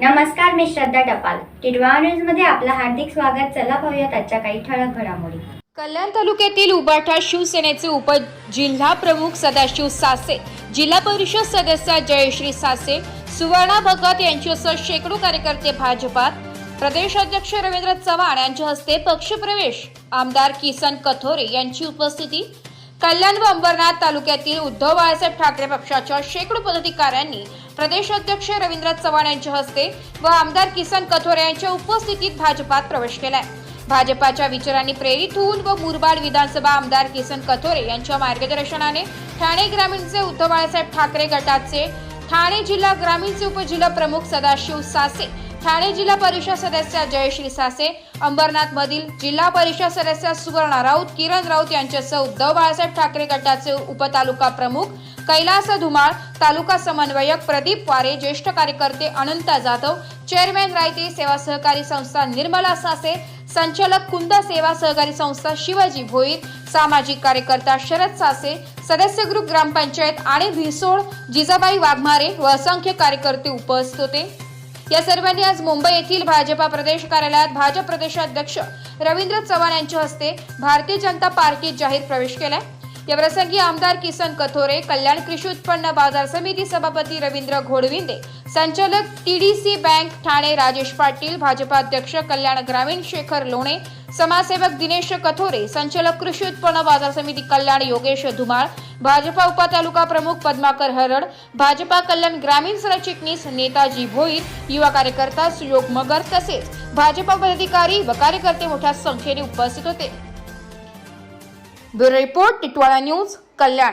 नमस्कार मी श्रद्धा टपाल. टिडवा न्यूजमध्ये आपलं हार्दिक स्वागत. चला पाहूयात आजच्या काही ठळक घडामोडी. कल्याण तालुक्यातील उबाठा शिवसेनेचे उप जिल्हा प्रमुख सदाशिव सासे जिल्हा परिषद सदस्य जयश्री सासे सुवर्णा भगत यांच्यासह शेकडो कार्यकर्ते भाजपात. प्रदेश अध्यक्ष रवींद्र चव्हाण यांच्या हस्ते पक्षप्रवेश आमदार किसन कथोरे यांची उपस्थिती. कल्याण व अंबरनाथ तालुक्यातील उद्धव बाळासाहेब ठाकरे पक्षाच्या शेकडो पदाधिकाऱ्यांनी प्रदेशाध्यक्ष रवींद्र चव्हाण यांच्या हस्ते व आमदार किसन कथोरे यांच्या उपस्थितीत भाजपात प्रवेश केलाय. भाजपाच्या विचारांनी प्रेरित होऊन व मुरबाड विधानसभा आमदार किसन कथोरे यांच्या मार्गदर्शनाने ठाणे ग्रामीणचे उद्धव बाळासाहेब ठाकरे गटाचे ठाणे जिल्हा ग्रामीणचे उपजिल्हा प्रमुख सदाशिव सासे ठाणे जिल्हा परिषद सदस्य जयश्री सासे अंबरनाथ मधील जिल्हा परिषद सदस्य सुवर्णा राऊत किरण राऊत यांच्यासह उद्धव बाळासाहेब ठाकरे गटाचे उपतालुका प्रमुख कैलास धुमाळ तालुका समन्वयक प्रदीप वारे ज्येष्ठ कार्यकर्ते अनंत जाधव चेअरमॅन रायते सेवा सहकारी संस्था निर्मला सासे संचालक कुंदा सेवा सहकारी संस्था शिवाजी भोईर सामाजिक कार्यकर्ता शरद सासे सदस्य ग्रुप ग्रामपंचायत आणि भिसोळ जिजाबाई वाघमारे व असंख्य कार्यकर्ते उपस्थित होते. या सर्वांनी आज मुंबई येथील भाजपा प्रदेश कार्यालयात भाजप प्रदेशाध्यक्ष रवींद्र चव्हाण यांच्या हस्ते भारतीय जनता पार्टीत जाहीर प्रवेश केलाय. या प्रसंगी आमदार किसन कथोरे कल्याण कृषी उत्पन्न बाजार समिती सभापती रवींद्र घोडविंदे संचालक टीडीसी बँक ठाणे राजेश पाटील भाजपा अध्यक्ष कल्याण ग्रामीण शेखर लोणे समाजसेवक दिनेश कथोरे संचालक कृषी उत्पन्न बाजार समिती कल्याण योगेश धुमाळ भाजपा उपतालुका प्रमुख पद्माकर हरड भाजपा कल्याण ग्रामीण सरचिटणीस नेताजी भोईर युवा कार्यकर्ता सुयोग मगर तसेच भाजपा पदाधिकारी व कार्यकर्ते मोठ्या संख्येने उपस्थित होते. Bureau report Titwala news Kalyan.